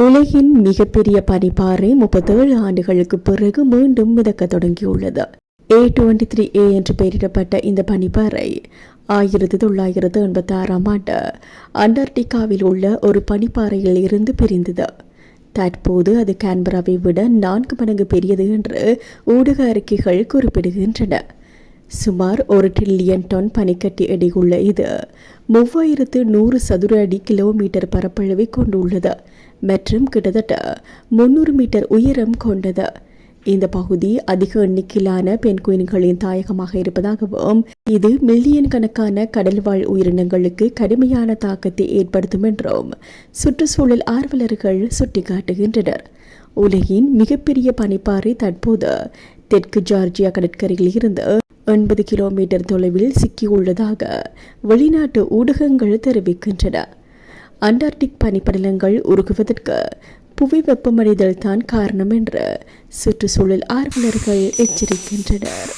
உலகின் மிகப்பெரிய பனிப்பாறை முப்பத்தேழு ஆண்டுகளுக்கு பிறகு மீண்டும் மிதக்க தொடங்கியுள்ளது. ஏ டுவெண்ட்டி த்ரீ ஏ என்று பெயரிடப்பட்ட இந்த பனிப்பாறை ஆயிரத்தி தொள்ளாயிரத்து எண்பத்தி ஆறாம் ஆண்டு அண்டார்டிகாவில் உள்ள ஒரு பனிப்பாறையில் இருந்து பிரிந்தது. தற்போது அது கேன்பராவை விட நான்கு மடங்கு பெரியது என்று ஊடக அறிக்கைகள் குறிப்பிடுகின்றன. சுமார் ஒரு டிரில்லியன் டன் பனிக்கட்டி எடையுள்ள இது மூவாயிரத்து நூறு சதுர அடி கிலோமீட்டர் பரப்பளவை கொண்டுள்ளது மற்றும் கிட்டத்தட்ட முன்னூறு மீட்டர் உயரம் கொண்டது. இந்த பகுதி அதிக எண்ணிக்கையிலான பெண்குயின்களின் தாயகமாக இருப்பதாகவும் இது மில்லியன் கணக்கான கடல்வாழ் உயிரினங்களுக்கு கடுமையான தாக்கத்தை ஏற்படுத்தும் என்றும் சுற்றுச்சூழல் ஆர்வலர்கள் சுட்டிக்காட்டுகின்றனர். உலகின் மிகப்பெரிய பனிப்பாறை தற்போது தெற்கு ஜார்ஜியா கடற்கரையில் இருந்து எண்பது கிலோமீட்டர் தொலைவில் சிக்கியுள்ளதாக வெளிநாட்டு ஊடகங்கள் தெரிவிக்கின்றன. அண்டார்டிக் பனிப்படலங்கள் உருகுவதற்கு புவி வெப்பமடைதல் தான் காரணம் என்று சுற்றுச்சூழல் ஆர்வலர்கள் எச்சரிக்கின்றனர்.